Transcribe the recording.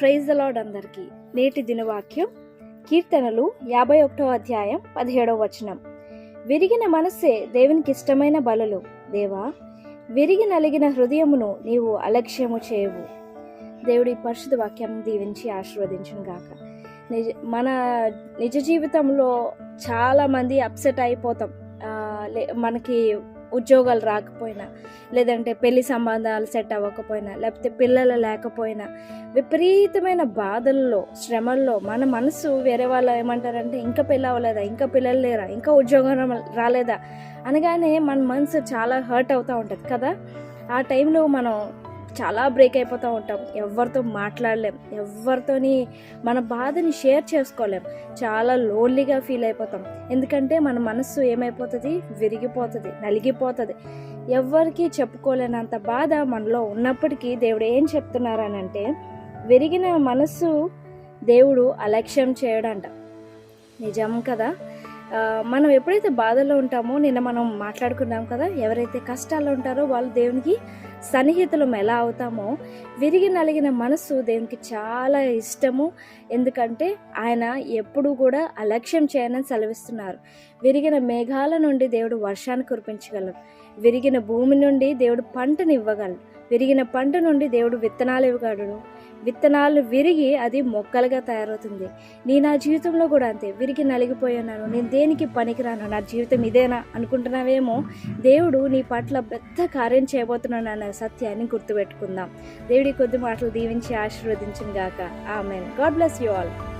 Praise the lord అందరికీ. నేటి దినవాక్యం కీర్తనలు యాభై ఒకటో అధ్యాయం పదిహేడవ వచనం. విరిగిన మనస్సే దేవునికి ఇష్టమైన బలలు. దేవా విరిగి నలిగిన హృదయమును నీవు అలక్ష్యము చేయవు. దేవుడి పరిశుద్ధ వాక్యం దీవించి ఆశీర్వదించును గాక నిజ మన నిజ జీవితంలో చాలామంది అప్సెట్ అయిపోతాం. లే- మనకి ఉద్యోగాలు రాకపోయినా లేదంటే పెళ్ళి సంబంధాలు సెట్ అవ్వకపోయినా లేకపోతే పిల్లలు లేకపోయినా విపరీతమైన బాధల్లో శ్రమల్లో మన మనసు వేరే వాళ్ళు ఏమంటారంటే ఇంకా పెళ్ళి అవ్వలేదా? ఇంకా పిల్లలు లేరా? ఇంకా ఉద్యోగం రాలేదా? అనగానే మన మనసు చాలా హర్ట్ అవుతూ ఉంటుంది కదా? ఆ టైంలో మనం చాలా బ్రేక్ అయిపోతూ ఉంటాం. ఎవరితో మాట్లాడలేం. ఎవరితోని మన బాధని షేర్ చేసుకోలేం. చాలా లోన్లీగా ఫీల్ అయిపోతాం. ఎందుకంటే మన మనస్సు ఏమైపోతుంది? విరిగిపోతుంది నలిగిపోతుంది. ఎవరికి చెప్పుకోలేనంత బాధ మనలో ఉన్నప్పటికీ దేవుడు ఏం చెప్తున్నారనంటే విరిగిన మనస్సు దేవుడు అలక్ష్యం చేయడంట. నిజం కదా? మనం ఎప్పుడైతే బాధలో ఉంటామో నిన్న మనం మాట్లాడుకున్నాం కదా ఎవరైతే కష్టాల్లో ఉంటారో వాళ్ళు దేవునికి సన్నిహితులం ఎలా అవుతామో విరిగి నలిగిన మనస్సు దేవునికి చాలా ఇష్టము. ఎందుకంటే ఆయన ఎప్పుడూ కూడా అలక్ష్యం చేయనని సెలవిస్తున్నారు. విరిగిన మేఘాల నుండి దేవుడు వర్షాన్ని కురిపించగలరు విరిగిన భూమి నుండి దేవుడు పంటని ఇవ్వగలడు. విరిగిన పంట నుండి దేవుడు విత్తనాలు ఇవ్వగలడు. విత్తనాలు విరిగి అది మొక్కలుగా తయారవుతుంది. నీ నా జీవితంలో కూడా అంతే. విరిగి నలిగిపోయాను నేను దేనికి పనికిరాను? నా జీవితం ఇదేనా అనుకుంటున్నావేమో? దేవుడు నీ పట్ల పెద్ద కార్యం చేయబోతున్నాను అనే సత్యాన్ని గుర్తుపెట్టుకుందాం. దేవుడి కొద్ది మాటలు దీవించి ఆశీర్వదించిన గాక. Amen. God bless you all.